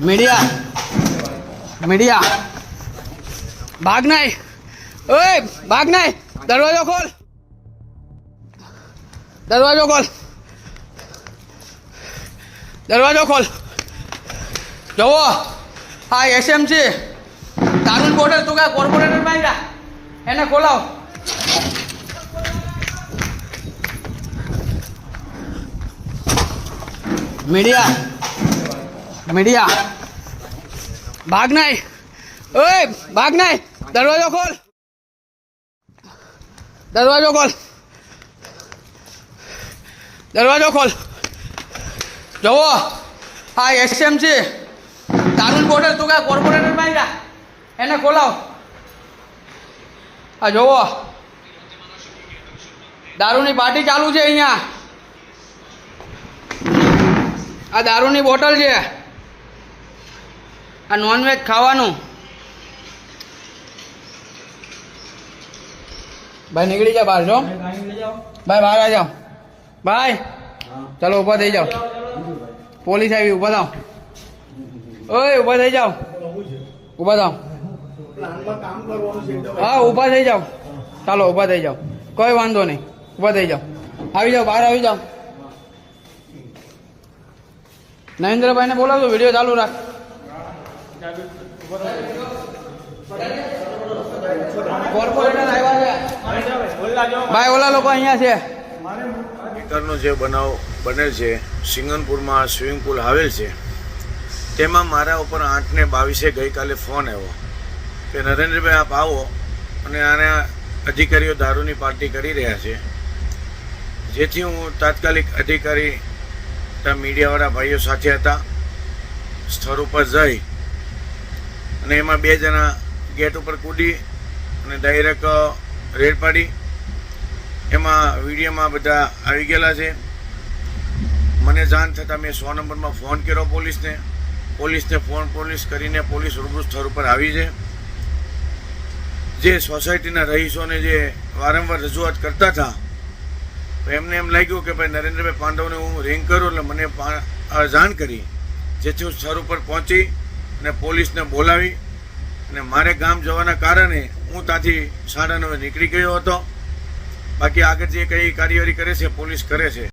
Media. Media. ભાગ નહીં. ઓય, ભાગ નહીં. દરવાજો ખોલ. દરવાજો ખોલ. દરવાજો ખોલ. જુઓ હા એસએમસી તારુણ બોર્ડર તું કાંઈ કોર્પોરેટરમાં એને ખોલાવ. મીડિયા. મીડિયા. ભાગ નહીં. ઓય, ભાગ નહીં. દરવાજો ખોલ. દરવાજો ખોલ. દરવાજો ખોલ. જુઓ હા એસએમસી તારુણ બોર્ડર તું કાંઈ કોર્પોરેટરમાં જા એને ખોલાવ. હા જુઓ. દારૂની પાર્ટી ચાલુ છે અહીંયા. આ દારૂની બોટલ છે. આ નોનવેજ ખાવાનું. ભાઈ નીકળી જાઓ બહાર જો. ભાઈ બહાર આવી જાઓ. ભાઈ ચાલો ઊભા થઈ જાઓ. પોલીસ આવી ઊભા થાવ ઓય ઊભા થઈ જાઓ. ઊભા થાવ હા ઊભા થઈ જાઓ. ચાલો ઊભા થઈ જાઓ. કોઈ વાંધો નહીં. ઊભા થઈ જાઓ. આવી જાઓ બહાર આવી જાઓ. નરેન્દ્રભાઈને બોલાવજો વીડિયો ચાલુ રાખ. કોર્પોરેટર આવ્યા છે. જે બનાવ બનેલ છે, સિંગનપુરમાં સ્વિમિંગ પુલ આવેલ છે, તેમાં મારા ઉપર આઠને બાવીસે ગઈકાલે ફોન આવ્યો કે, નરેન્દ્રભાઈ, આપ આવો. અને આના અધિકારીઓ દારૂની પાર્ટી કરી રહ્યા છે. જેથી હું તાત્કાલિક અધિકારી મીડિયાવાળા ભાઈઓ સાથે હતા, સ્થળ ઉપર જઈ અને એમાં બે જણા ગેટ ઉપર કૂદી અને ડાયરેક્ટ રેડ પાડી. એમાં વિડીયોમાં બધા આવી ગયેલા છે. મને જાણ થતાં મેં સો નંબરમાં ફોન કર્યો પોલીસને. પોલીસને ફોન પોલીસ કરીને પોલીસ રૂબરૂ સ્થળ ઉપર આવી છે. જે સોસાયટીના રહીશોને જે વારંવાર રજૂઆત કરતા હતા, તો એમને એમ લાગ્યું કે ભાઈ નરેન્દ્રભાઈ પાંડવને હું રિંગ કરું એટલે મને જાણ કરી. જેથી હું સ્થળ ઉપર પહોંચી અને પોલીસને બોલાવી અને મારે ગામ જવાના કારણે હું ત્યાંથી સાડા નવે નીકળી ગયો હતો. બાકી આગળ જે કંઈ કાર્યવાહી કરે છે, પોલીસ કરે છે.